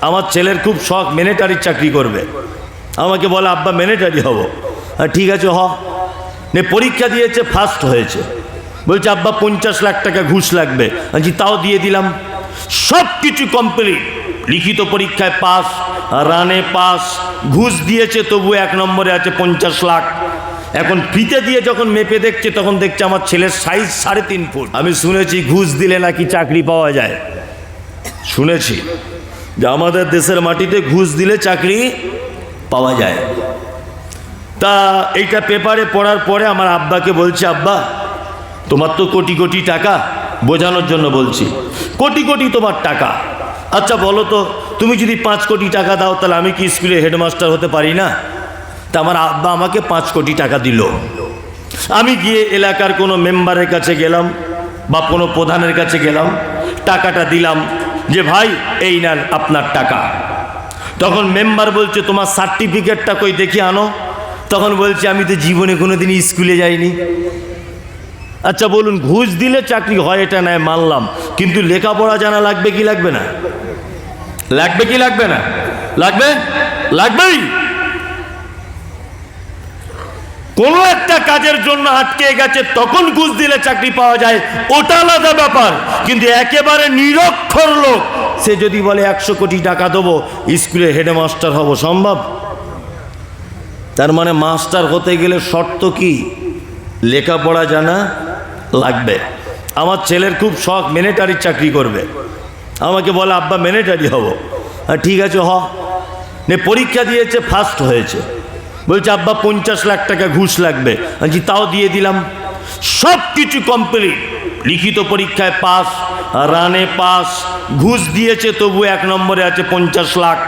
আমার ছেলের খুব শখ মিলিটারির চাকরি করবে। আমাকে বলে, আব্বা মিলিটারি হব। ঠিক আছে, হ। নে, পরীক্ষা দিয়েছে ফার্স্ট হয়েছে। বলছে, আব্বা, পঞ্চাশ লাখ টাকা ঘুষ লাগবে। আমি তাও দিয়ে দিলাম। সব কিছু কমপ্লিট লিখিত পরীক্ষায় পাস রানে পাস ঘুষ দিয়েছে তবু এক নম্বরে আছে পঞ্চাশ লাখ। এখন ফিতে দিয়ে যখন মেপে দেখছে, তখন দেখছে আমার ছেলের সাইজ সাড়ে তিন ফুট। আমি শুনেছি, ঘুষ দিলে নাকি চাকরি পাওয়া যায়। শুনেছি। যে আমাদের দেশের মাটিতে ঘুষ দিলে চাকরি পাওয়া যায়। তা এইটা পেপারে পড়ার পরে আমার আব্বাকে বলছে, আব্বা, তোমার তো কোটি কোটি টাকা বোঝানোর জন্য বলছি। কোটি কোটি তোমার টাকা। আচ্ছা বলো তো, তুমি যদি পাঁচ কোটি টাকা দাও, তাহলে আমি কি স্কুলে হেডমাস্টার হতে পারি না? তা আমার আব্বা আমাকে পাঁচ কোটি টাকা দিল। আমি গিয়ে এলাকার কোনো মেম্বারের কাছে গেলাম বা কোনো প্রধানের কাছে গেলাম, টাকাটা দিলাম। যে ভাই, এই নেন আপনার টাকা। তখন মেম্বার বলছে, তোমার সার্টিফিকেটটা কই দেখি আনো। তখন বলছে, আমি তো জীবনে কোনো দিন স্কুলে যাইনি। আচ্ছা বলুন, ঘুষ দিলে চাকরি হয় এটা নেয়, মানলাম। কিন্তু লেখাপড়া জানা লাগবে কি লাগবে না? লাগবে কি লাগবে না? লাগবে? লাগবেই? কোনো একটা কাজের জন্য আটকে গেছে, তখন ঘুষ দিলে চাকরি পাওয়া যায়। ওটা আলাদা ব্যাপার। কিন্তু একেবারে নিরক্ষর লোক, সে যদি বলে একশো কোটি টাকা দেবো, স্কুলে হেডমাস্টার হব, সম্ভব? তার মানে মাস্টার হতে গেলে শর্ত কি? লেখাপড়া জানা লাগবে। আমার ছেলের খুব শখ মিলিটারির চাকরি করবে। আমাকে বলে, আব্বা মিলিটারি হব। ঠিক আছে, হ। নে, পরীক্ষা দিয়েছে ফার্স্ট হয়েছে। বলছে, আব্বা, পঞ্চাশ লাখ টাকা ঘুষ লাগবে। আমি তাও দিয়ে দিলাম। সব কিছু কমপ্লিট লিখিত পরীক্ষায় পাস, রানে পাস, ঘুষ দিয়েছে, তবু এক নম্বরে আছে পঞ্চাশ লাখ।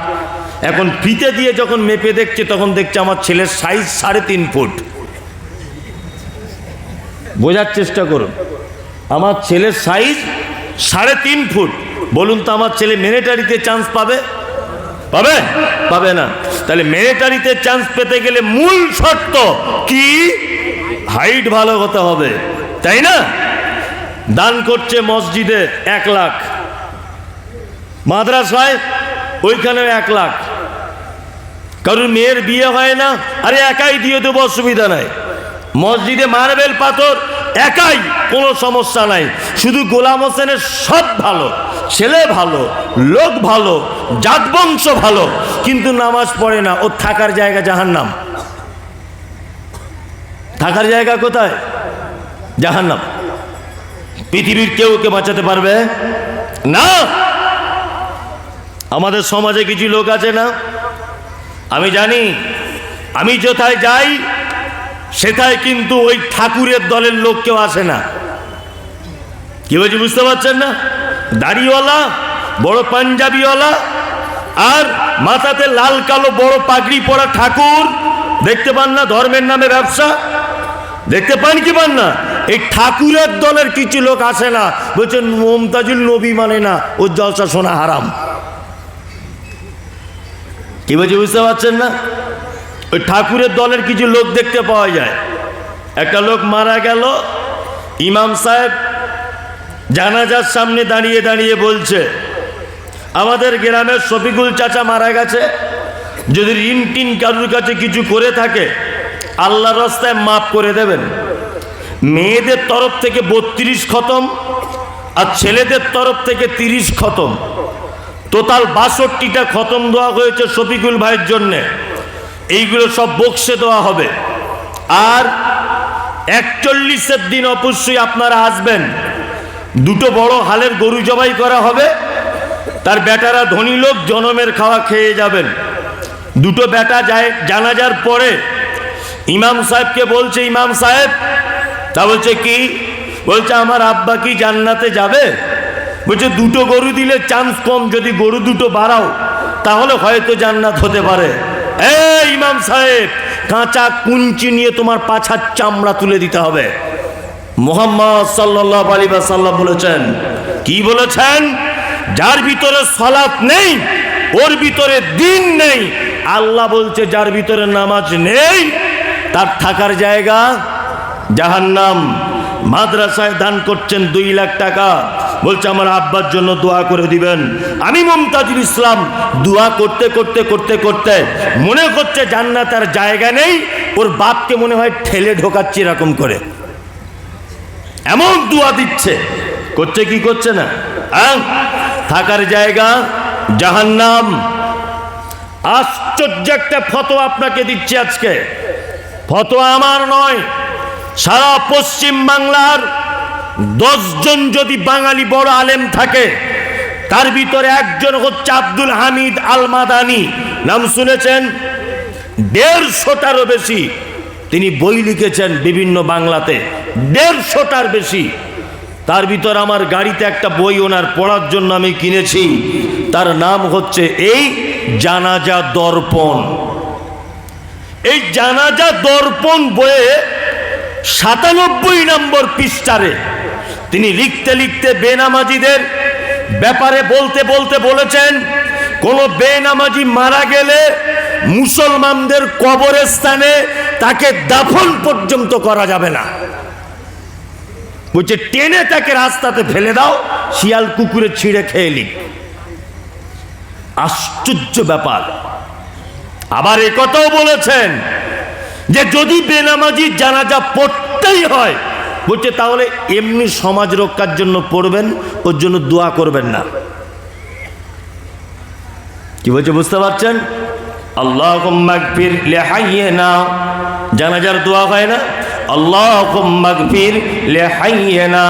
এখন ফিতে দিয়ে যখন মেপে দেখছে, তখন দেখছে আমার ছেলের সাইজ সাড়ে তিন ফুট। বোঝার চেষ্টা করুন। আমার ছেলের সাইজ সাড়ে তিন ফুট। বলুন তো, আমার ছেলে মিলিটারিতে চান্স পাবে? পাবে? পাবে না। তাহলে মিলিটারিতে চান্স পেতে গেলে মূল শর্ত কি? হাইট ভালো হতে হবে, তাই না? দান করছে মসজিদে এক লাখ। মাদ্রাসায় ওইখানেও এক লাখ। কারণ মেয়ের বিয়ে হয় না, আরে একাই দিয়ে দেবো, অসুবিধা নাই। মসজিদে মার্বেল পাথর একাই কোনো সমস্যা নাই। শুধু গোলাম হোসেনের সব ভালো, ছেলে ভালো, লোক ভালো জাত বংশ ভালো, কিন্তু নামাজ পড়ে না, ও থাকার জায়গা জাহান্নাম। থাকার জায়গা কোথায়? জাহান্নাম। পৃথিবীর কেউ কে বাঁচাতে পারবে? না! আমাদের সমাজে কিছু লোক আছে না? আমি জানি, আমি কোথায় যাই সেটাই কিন্তু ওই ঠাকুরের দলের লোক কেউ আসে না। কি বলছি, বুঝতে পারছেন না? দাড়িওয়ালা, বড় পাঞ্জাবিওয়ালা, আর মাথাতে লাল, কালো, বড় পাগড়ি পরা ঠাকুর, দেখতে পান না, ধর্মের নামে ব্যবসা? দেখতে পান কি পান না? এই ঠাকুরের দলের কিছু লোক আসে না। বলছেন, মমতাজুল নবী মানে না, ওর জলসা শোনা হারাম। কি বলছি, বুঝতে পারছেন না? ওই ঠাকুরের দলের কিছু লোক দেখতে পাওয়া যায়। একটা লোক মারা গেল। ইমাম সাহেব জানাজার সামনে দাঁড়িয়ে দাঁড়িয়ে বলছে, আমাদের গ্রামের শফিকুল চাচা মারা গেছে। যদি ঋণ টিন কারুর কাছে কিছু করে থাকে আল্লাহ রাস্তায় মাফ করে দেবেন। মেয়েদের তরফ থেকে বত্রিশ খতম আর ছেলেদের তরফ থেকে তিরিশ খতম। টোটাল বাষট্টিটা খতম দেওয়া হয়েছে শফিকুল ভাইয়ের জন্যে। এইগুলো সব বক্সে দেওয়া হবে। আর একচল্লিশের দিন অবশ্যই আপনারা আসবেন। দুটো বড় হালের গরু জবাই করা হবে। তার বেটারা ধনী লোক জনমের খাওয়া খেয়ে যাবেন। দুটো বেটা যায় জানাজার পরে ইমাম সাহেবকে বলছে, ইমাম সাহেব, তা বলছে কি? বলছে, আমার আব্বা কি জান্নাতে যাবে? বলছে, দুটো গরু দিলে চান্স কম, যদি গরু দুটো বাড়াও, তাহলে হয়তো জান্নাত হতে পারে। ইমাম সাহেব, কাঁচা কুঞ্চি নিয়ে তোমার পাছার চামড়া তুলে দিতে হবে। মোহাম্মদ সাল্লাহ আলী সাল্লাম বলেছেন, কি বলেছেন? যার ভিতরে সলাৎ নেই, ওর ভিতরে দিন নেই। আল্লাহ বলছে, যার ভিতরে নামাজ নেই, তার থাকার জায়গা জাহান্নাম। মাদ্রাসায় দান করছেন দুই লাখ টাকা। বলছে, আমার আব্বার জন্য দোয়া করে দিবেন। আমি মমতাজুল ইসলাম দোয়া করতে করতে করতে করতে মনে হচ্ছে জান্নাতের জায়গা নেই, ওর বাপকে মনে হয় ঠেলে ঢোকাচ্ছে এরকম করে। এমন দোয়া দিচ্ছে, করছে কি করছে না? হ্যাঁ? থাকার জায়গা, জাহান্নাম। আশ্চর্য একটা ফটো আপনাকে দিচ্ছি আজকে। ফটো আমার নয়, সারা পশ্চিম বাংলার দশজন যদি বাঙালি বড় আলেম থাকে, তার ভিতরে একজন হচ্ছে আব্দুল হামিদ আল মাদানি নাম শুনেছেন? দেড়শোটারও বেশি। তিনি বই লিখেছেন বিভিন্ন বাংলাতে। দেড়শোটার বেশি। তার ভিতর আমার গাড়িতে একটা বই ওনার পড়ার জন্য আমি কিনেছি। তার নাম হচ্ছে এই জানাজা দর্পণ। এই জানাজা দর্পণ বইয়ে সাতানব্বই নম্বর পৃষ্ঠারে তিনি লিখতে লিখতে বেনামাজিদের ব্যাপারে বলতে বলতে বলেছেন, কোন বেনামাজি মারা গেলে মুসলমানদের কবরস্থানে তাকে দাফন পর্যন্ত করা যাবে না। বলছে, টেনে তাকে রাস্তাতে ফেলে দাও, শিয়াল কুকুরে ছিঁড়ে খেয়ে লিখ আশ্চর্য ব্যাপার। আবার এ কথাও বলেছেন যে, যদি বেনামাজি জানাজা পড়তেই হয় বলছে, তাহলে এমনি সমাজ রক্ষার জন্য পড়বেন, ওর জন্য দোয়া করবেন না। কি বলছে, বুঝতে পারছেন? আল্লাহ জানাজার দোয়া হয় না? আল্লাহ মাগফির না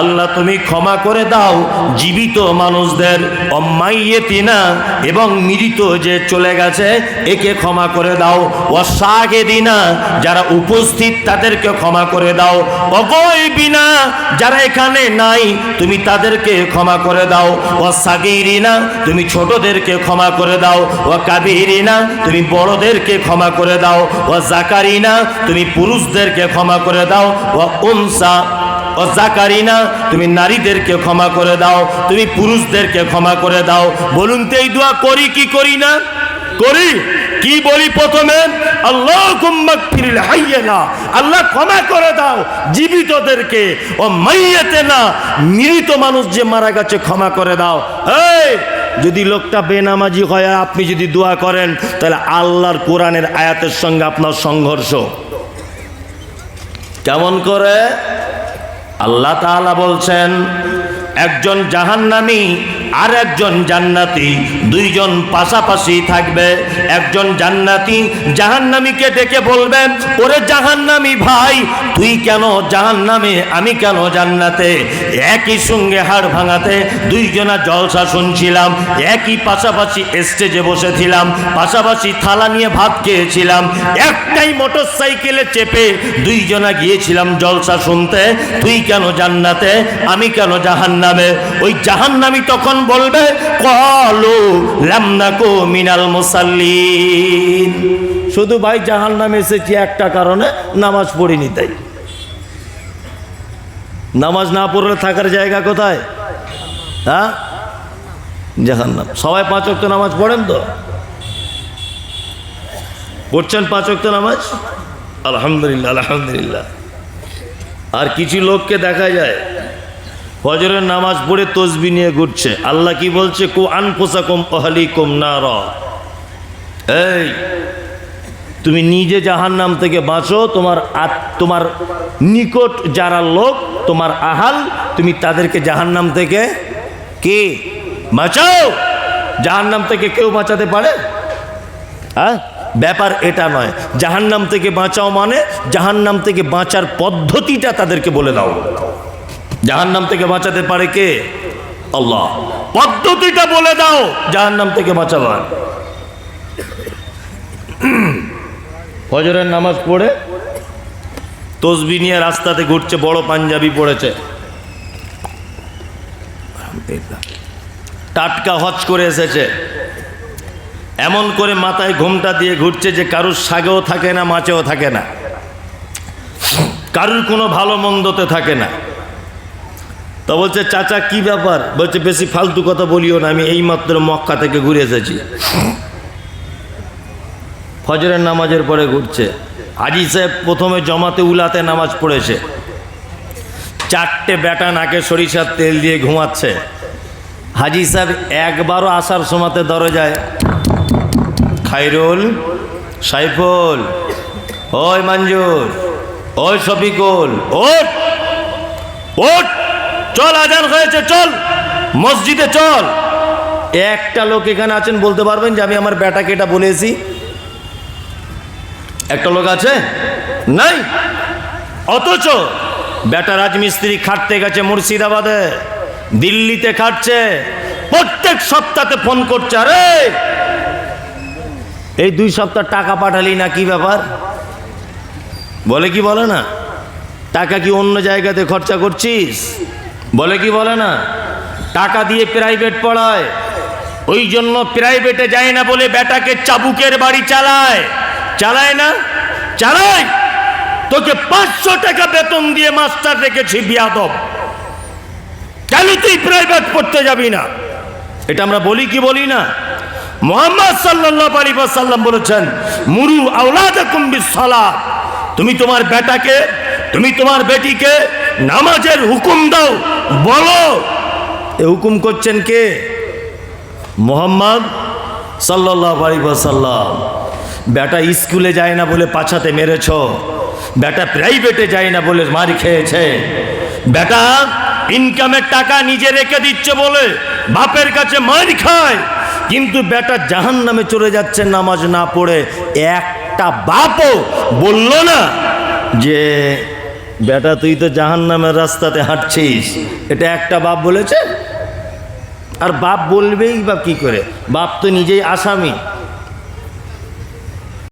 আল্লাহ তুমি ক্ষমা করে দাও জীবিত মানুষদের, অম্মাইয়েতিনা, এবং মৃত যে চলে গেছে, একে ক্ষমা করে দাও। অসাগে দিনা যারা উপস্থিত তাদেরকে ক্ষমা করে দাও। অগয় বিনা যারা এখানে নাই, তুমি তাদেরকে ক্ষমা করে দাও। অসাগিরিনা তুমি ছোটদেরকে ক্ষমা করে দাও। ও কাবিরিনা তুমি বড়দেরকে ক্ষমা করে দাও। ও জাকারিনা তুমি পুরুষদেরকে ক্ষমা করে দাও। ও উনসা, ও জাকারিনা, তুমি নারীদেরকে ক্ষমা করে দাও, তুমি পুরুষদেরকে ক্ষমা করে দাও। বলুন তো এই দোয়া করি কি করি না? করি? কি বলি প্রথমে? আল্লাহ না আল্লাহ ক্ষমা করে দাও জীবিতদেরকে। ও মাইয়েতে না মৃত মানুষ যে মারা গেছে ক্ষমা করে দাও। এই, যদি লোকটা বেনামাজি হয়, আপনি যদি দোয়া করেন, তাহলে আল্লাহর কোরআনের আয়াতের সঙ্গে আপনার সংঘর্ষ। কেমন করে? আল্লাহ তাআলা বলছেন একজন জাহান্নামী আর একজন জান্নাতি, দুইজন পাশাপাশি থাকবে। একজন জান্নাতি জাহান্নামীকে ডেকে বলবে, ওরে জাহান্নামী ভাই, তুই কেন জাহান্নামে, আমি কেন জান্নাতে? একই সঙ্গে হাড় ভাঙাতে দুইজনা জলসা শুনছিলাম, একই পাশাপাশি স্টেজে বসেছিলাম, পাশাপাশি থালা নিয়ে ভাত খেয়েছিলাম, একটাই মোটর সাইকেলে চেপে দুইজনা গিয়েছিলাম জলসা শুনতে, তুই কেন জান্নাতে, আমি কেন জাহান্নামে? ওই জাহান্নামি তখন বলবে, কলু লামনাকো মিনাল মুসাল্লিন। শুধু ভাই জাহান্নামে এসেছি একটা কারণে, নামাজ পড়িনি তাই। নামাজ না পড়লে থাকার জায়গা কোথায়? হ্যাঁ? জাহান্নাম সবাই পাঁচ ওয়াক্ত নামাজ পড়েন তো? পড়ছেন পাঁচ ওয়াক্ত নামাজ? আলহামদুলিল্লাহ আলহামদুলিল্লাহ। আর কিছু লোককে দেখা যায় ফজরের নামাজ পড়ে তসবি নিয়ে ঘুরছে। আল্লাহ কি বলছে? কো আনপোসাকুম অহলিকুম না র এই, তুমি নিজে জাহান নাম থেকে বাঁচো, তোমার তোমার নিকট যারা লোক, তোমার আহাল, তুমি তাদেরকে জাহান নাম থেকে কে বাঁচাও? জাহান নাম থেকে কেউ বাঁচাতে পারে? হ্যাঁ? ব্যাপার এটা নয়। জাহান্নাম থেকে বাঁচাও মানে জাহান্নাম থেকে বাঁচার পদ্ধতিটা তাদেরকে বলে দাও। জাহান্নাম থেকে বাঁচাতে পারে কে? আল্লাহ। পদ্ধতিটা বলে দাও জাহান নাম থেকে বাঁচাবার। ফজরের নামাজ পড়ে, তসবি নিয়ে রাস্তাতে ঘুরছে, বড় পাঞ্জাবি পড়েছে। টাটকা হজ করে এসেছে। এমন করে মাথায় ঘুমটা দিয়ে ঘুরছে যে কারুর সাগেও থাকে না, মাছেও থাকে না। কারুর কোনো ভালো মন্দতে থাকে না। তা বলছে, চাচা, কি ব্যাপার? বলছে, বেশি ফালতু কথা বলিও না, আমি এইমাত্র মক্কা থেকে ঘুরে এসেছি। ফজরের নামাজের পরে ঘুরছে। হাজি সাহেব প্রথমে জমাতে উলাতে নামাজ পড়েছে। চারটে ব্যাটা নাকে সরিষার তেল দিয়ে ঘুমাচ্ছে। হাজি সাহেব একবারও আসার সময়তে দরজায় খাইরুল সাইফুল, ওই মঞ্জুর, ওই শফিকুল ওট ওট চল আজান হয়েছে, চল। মসজিদে চল। একটা লোক এখানে আছেন, বলতে পারবেন যে আমি আমার বেটাকে এটা বলেছি। একটা লোক আছে? নাই? অথচ বেটা রাজমিস্ত্রি খাটতে গেছে মুর্শিদাবাদে, দিল্লিতে খাটছে, প্রত্যেক সপ্তাহে ফোন করছে, আরে! এই দুই সপ্তাহ টাকা পাঠালি না, কি ব্যাপার? বলে কি বলে না? টাকা কি অন্য জায়গাতে খরচা করছিস? বলে কি বলে না? টাকা দিয়ে প্রাইভেট পড়ায়। ওই জন্য প্রাইভেটে যায় না বলে বেটাকে চাবুকের বাড়ি চালায়। চালায় না? চালায়। তোকে পাঁচশো টাকা বেতন দিয়ে মাস্টার রেখেছি বিয়াদব। কেন তুই প্রাইভেট পড়তে যাবি না? এটা আমরা বলি কি বলি না? মোহাম্মদ সাল্লাল্লাহু আলাইহি ওয়াসাল্লাম বলেছেন, মুরু বিসসালাত তুমি তোমার বেটাকে, তুমি তোমার বেটিকে নামাজের হুকুম দাও, বলো। এ হুকুম করছেন কে? মোহাম্মদ সাল্লাল্লাহু আলাইহি ওয়াসাল্লাম। বেটা স্কুলে যায় না বলে পাছাতে মেরেছ, বেটা প্রাইভেটে যায় না বলে মার খেয়েছে। বেটা ইনকামের টাকা নিজে রেখে দিচ্ছে বলে বাপের কাছে মার খায়। কিন্তু বেটা জাহান নামে চলে যাচ্ছে নামাজ না পড়ে, একটা বাপও বলল না যে বেটা, তুই তো জাহান নামের রাস্তাতে হাঁটছিস। এটা একটা বাপ বলেছে? আর বাপ বলবেই বা কি করে? বাপ তো নিজেই আসামি।